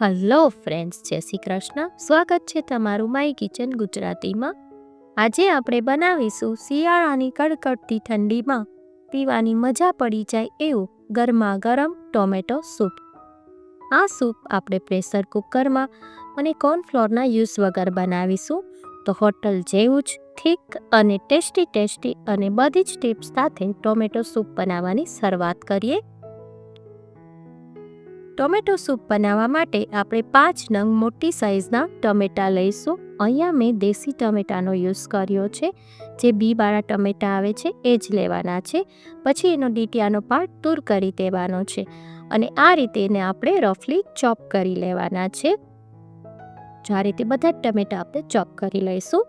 Hello friends જય શ્રી કૃષ્ણ. સ્વાગત છે તમારું માય કિચન ગુજરાતીમાં. આજે આપણે બનાવીશું શિયાળાની કડકડતી ઠંડીમાં પીવાની મજા પડી જાય એવું ગરમા ગરમ ટોમેટો સૂપ. આ સૂપ આપણે પ્રેશર કુકરમાં અને કોર્નફ્લોરના યુઝ વગર બનાવીશું. તો હોટલ જેવું જ, થીક અને ટેસ્ટી ટેસ્ટી અને બધી જ ટિપ્સ સાથે ટોમેટો સૂપ બનાવવાની શરૂઆત કરીએ. ટોમેટો સૂપ બનાવવા માટે આપણે પાંચ નંગ મોટી સાઇઝના ટમેટાં લઈશું. અહીંયા મેં દેશી ટમેટાનો યુઝ કર્યો છે. જે બીવાળા ટમેટાં આવે છે, એ જ લેવાના છે. પછી એનો ડીટિયાનો પાર્ટ દૂર કરી દેવાનો છે અને આ રીતે એને આપણે રફલી ચોપ કરી લેવાના છે. જો આ રીતે બધા ટમેટાં આપણે ચોપ કરી લઈશું.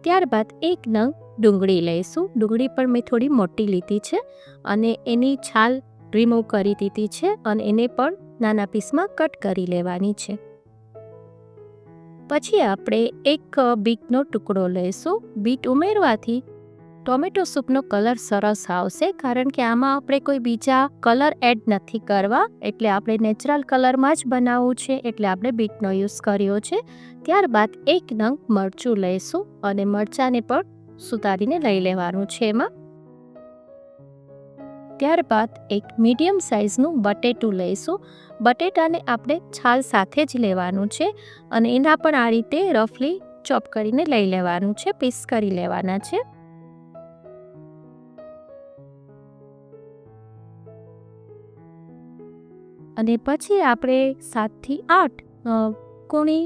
ત્યારબાદ એક નંગ ડુંગળી લઈશું. ડુંગળી પણ મેં થોડી મોટી લીધી છે અને એની છાલ રિમૂવ કરી દીધી છે અને એને પણ નાના પીસમાં કટ કરી લેવાની છે. પછી આપણે એક બીટનો ટુકડો લઈશું. બીટ ઉમેરવાથી ટોમેટો સૂપનો કલર સરસ આવશે, કારણ કે આમાં આપણે કોઈ બીજા કલર એડ નથી કરવા. એટલે આપણે નેચરલ કલરમાં જ બનાવવું છે, એટલે આપણે બીટનો યુઝ કર્યો છે. ત્યારબાદ એક નંગ મરચું લઈશું અને મરચાંને પણ સુતારીને લઈ લેવાનું છે એમાં. ત્યારબાદ એક મીડિયમ સાઇઝનું બટેટું લઈશું. બટેટાને આપણે છાલ સાથે જ લેવાનું છે અને એના પણ આ રીતે રફલી ચોપ કરીને લઈ લેવાનું છે, પીસ કરી લેવાના છે. અને પછી આપણે સાતથી આઠ કુણી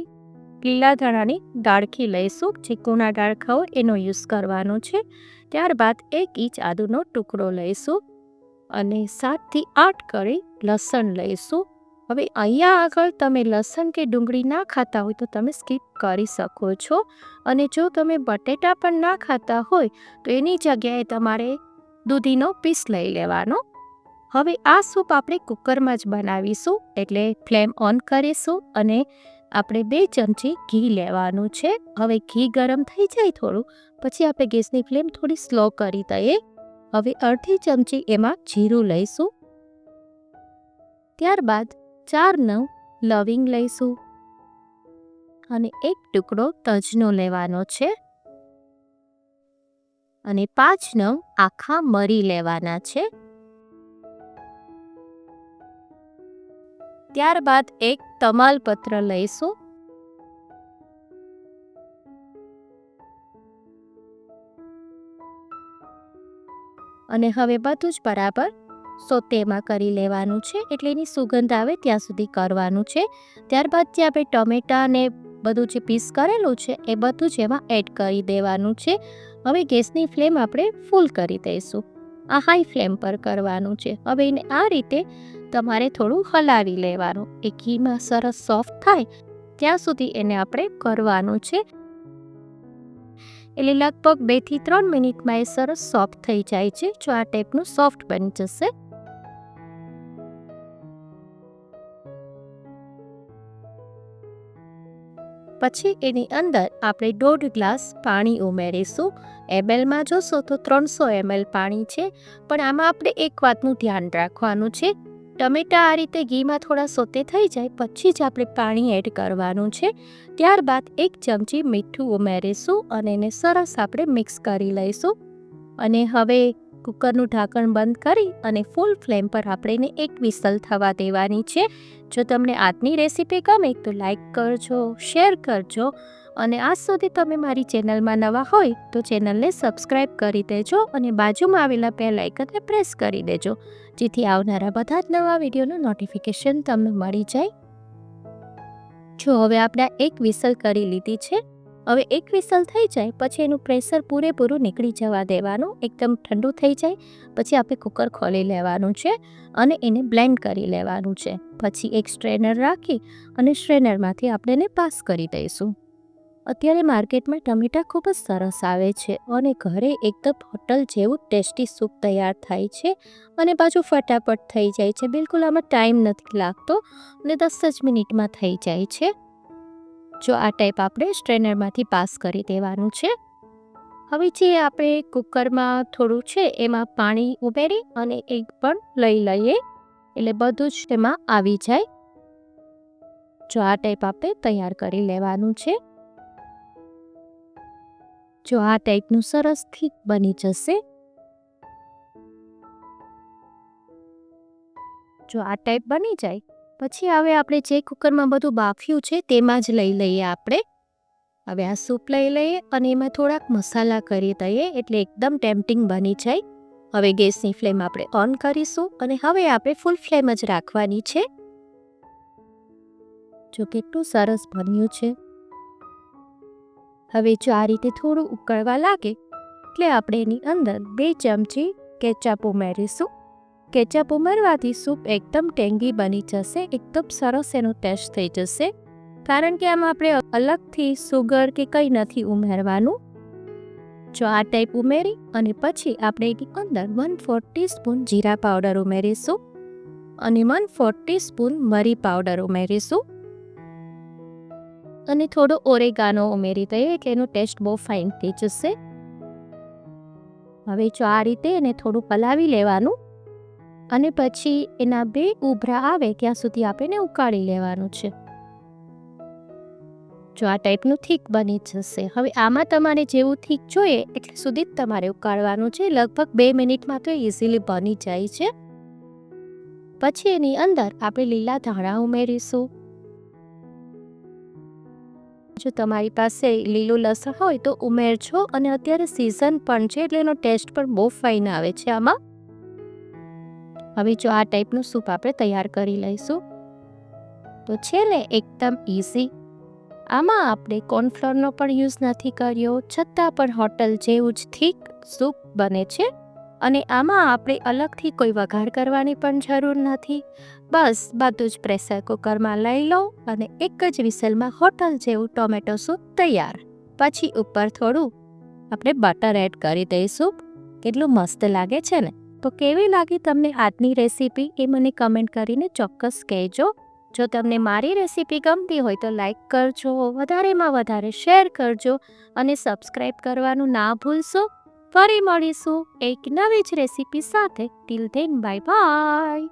લીલા ધાણાની ડાળખી લઈશું, જે કૂણા ડાળખા હોય એનો યુઝ કરવાનો છે. ત્યારબાદ એક ઇંચ આદુનો ટુકડો લઈશું. અને સાતથી આઠ કળી લસણ લઈશું. હવે અહીંયા આગળ તમે લસણ કે ડુંગળી ના ખાતા હોય તો તમે સ્કીપ કરી શકો છો. અને જો તમે બટેટા પણ ના ખાતા હોય તો એની જગ્યાએ તમારે દૂધીનો પીસ લઈ લેવાનો. હવે આ સૂપ આપણે કુકરમાં જ બનાવીશું એટલે ફ્લેમ ઓન કરીશું અને આપણે બે ચમચી ઘી લેવાનું છે. હવે ઘી ગરમ થઈ જાય થોડું, પછી આપણે ગેસની ફ્લેમ થોડી સ્લો કરી દઈએ. હવે અડધી ચમચી એમાં જીરું લઈશું. ત્યારબાદ ચાર નવ લવિંગ લઈશું. અને એક ટુકડો તજનો લેવાનો છે. અને પાંચ નવ આખા મરી લેવાના છે. ત્યારબાદ એક તમાલપત્ર લઈશું. અને હવે બધું જ બરાબર. સોતેમાં કરી લેવાનું છે, એટલે એની સુગંધ આવે ત્યાં સુધી કરવાનું છે. ત્યારબાદ જે આપણે ટમેટાં ને બધું જે પીસ કરેલું છે, એ બધું જ એમાં એડ કરી દેવાનું છે. હવે ગેસની ફ્લેમ આપણે ફૂલ કરી દઈશું. આ હાઈ ફ્લેમ પર કરવાનું છે. હવે એને આ રીતે તમારે થોડું હલાવી લેવાનું. એ ઘીમાં સરસ સોફ્ટ થાય, ત્યાં સુધી એને આપણે કરવાનું છે. એટલે લગભગ બેથી ત્રણ મિનિટમાં એ સરસ સોફ્ટ થઈ જાય છે. જો આ ટાઈપનું સોફ્ટ બની જશે. પછી એની અંદર આપણે દોઢ ગ્લાસ પાણી ઉમેરીશું. એમએલમાં જોશો તો ત્રણસો એમએલ પાણી છે. પણ આમાં આપણે એક વાતનું ધ્યાન રાખવાનું છે. ટમેટા આ રીતે ઘીમાં થોડા સોતે થઈ જાય, પછી જ આપણે પાણી એડ કરવાનું છે. ત્યારબાદ એક ચમચી મીઠું ઉમેરીશું અને એને સરસ આપણે મિક્સ કરી લઈશું. અને હવે કુકરનું ઢાંકણ બંધ કરી અને ફૂલ ફ્લેમ પર આપણે એક વિસલ થવા દેવાની છે. જો તમને આજની રેસીપી ગમે તો લાઈક કરજો શેર કરજો અને આજ સુધી તમે મારી ચેનલમાં નવા હોય તો ચેનલને સબસ્ક્રાઈબ કરી દેજો અને બાજુમાં આવેલા બે લાઇકનને પ્રેસ કરી દેજો, જેથી આવનારા બધા જ નવા વિડીયોનું નોટિફિકેશન તમને મળી જાય. જો હવે આપણે એક વિસલ કરી લીધી છે હવે એક વિસલ થઈ જાય, પછી એનું પ્રેશર પૂરેપૂરું નીકળી જવા દેવાનું, એકદમ ઠંડુ થઈ જાય, પછી આપણે કુકર ખોલી લેવાનું છે અને એને બ્લેન્ડ કરી લેવાનું છે. પછી એક સ્ટ્રેનર રાખી અને સ્ટ્રેનરમાંથી આપણે એને પાસ કરી દઈશું. અત્યારે માર્કેટમાં ટમેટાં ખૂબ જ સરસ આવે છે અને ઘરે એકદમ હોટલ જેવું ટેસ્ટી સૂપ તૈયાર થાય છે અને પાછું ફટાફટ થઈ જાય છે. બિલકુલ આમાં ટાઈમ નથી લાગતો અને દસ જ મિનિટમાં થઈ જાય છે. જો આ ટાઈપ આપણે સ્ટ્રેનરમાંથી પાસ કરી દેવાનું છે. હવે જે આપણે કુકરમાં થોડું છે, એમાં પાણી ઉમેરી અને એક પણ લઈ લઈએ, એટલે બધું જ તેમાં આવી જાય. જો આ ટાઈપ આપણે તૈયાર કરી લેવાનું છે. જો આ ટાઈપનું સરસ થીક બની જશે. જો આ ટાઈપ બની જાય પછી હવે આપણે જે કુકરમાં બધું બાફ્યું છે તેમાં જ લઈ લઈએ આપણે. હવે આ સૂપ લઈ લઈએ અને એમાં થોડાક મસાલા કરી દઈએ એટલે એકદમ ટેમ્પટિંગ બની જાય. હવે ગેસની ફ્લેમ આપણે ઓન કરીશું અને હવે આપણે ફૂલ ફ્લેમ જ રાખવાની છે. જો કેટલું સરસ બન્યું છે. હવે જો આ રીતે થોડું ઉકળવા લાગે, એટલે આપણે એની અંદર બે ચમચી કેચઅપ ઉમેરીશું. કેચઅપ ઉમેરવાથી સૂપ એકદમ ટેંગી બની જશે, એકદમ સરસ એનો ટેસ્ટ થઈ જશે. કારણ કે આમાં આપણે અલગથી સુગર કે કંઈ નથી ઉમેરવાનું. જો આ ટાઈપ ઉમેરી અને પછી આપણે એની અંદર વન ફોર સ્પૂન જીરા પાવડર ઉમેરીશું અને વન ફોર સ્પૂન મરી પાવડર ઉમેરીશું. અને થોડો ઓરેગાનો ઉમેરી દઈએ એટલે એનો ટેસ્ટ બહુ ફાઇન થઈ જશે. હવે જો આ રીતે એને થોડું પલાવી લેવાનું અને પછી એના બે ઉભરા આવે ત્યાં સુધી આપણે ઉકાળી લેવાનું છે. જો આ ટાઈપનું થીક બની જશે. હવે આમાં તમારે જેવું થીક જોઈએ એટલે સુધી જ તમારે ઉકાળવાનું છે. લગભગ બે મિનિટમાં તો ઇઝીલી બની જાય છે. પછી એની અંદર આપણે લીલા ધાણા ઉમેરીશું. જો તમારી પાસે લીલું લસણ હોય તો ઉમેરજો અને અત્યારે સિઝન પણ છે એટલે એનો ટેસ્ટ પણ બહુ ફાઇન આવે છે આમાં. હવે જો આ ટાઈપનું સૂપ આપણે તૈયાર કરી લઈશું, તો છે ને એકદમ ઇઝી આમાં આપણે કોર્નફ્લોરનો પણ યુઝ નથી કર્યો, છતાં પણ હોટલ જેવું જ થીક સૂપ બને છે અને આમાં આપણે અલગથી કોઈ વઘાર કરવાની પણ જરૂર નથી. બસ, બધું જ પ્રેશર કુકરમાં લઈ લો અને એક જ વિસલમાં હોટલ જેવું ટોમેટો સૂપ તૈયાર. પછી ઉપર થોડું આપણે બટર એડ કરી દઈશું. કેટલું મસ્ત લાગે છે ને? તો કેવી લાગી તમને આજની રેસીપી એ મને કમેન્ટ કરીને ચોક્કસ કહેજો. જો તમને મારી રેસીપી ગમતી હોય તો લાઈક કરજો, વધારેમાં વધારે શેર કરજો અને સબસ્ક્રાઈબ કરવાનું ના ભૂલશો. ફરી મળીશું એક નવી જ રેસીપી સાથે. Till then bye bye.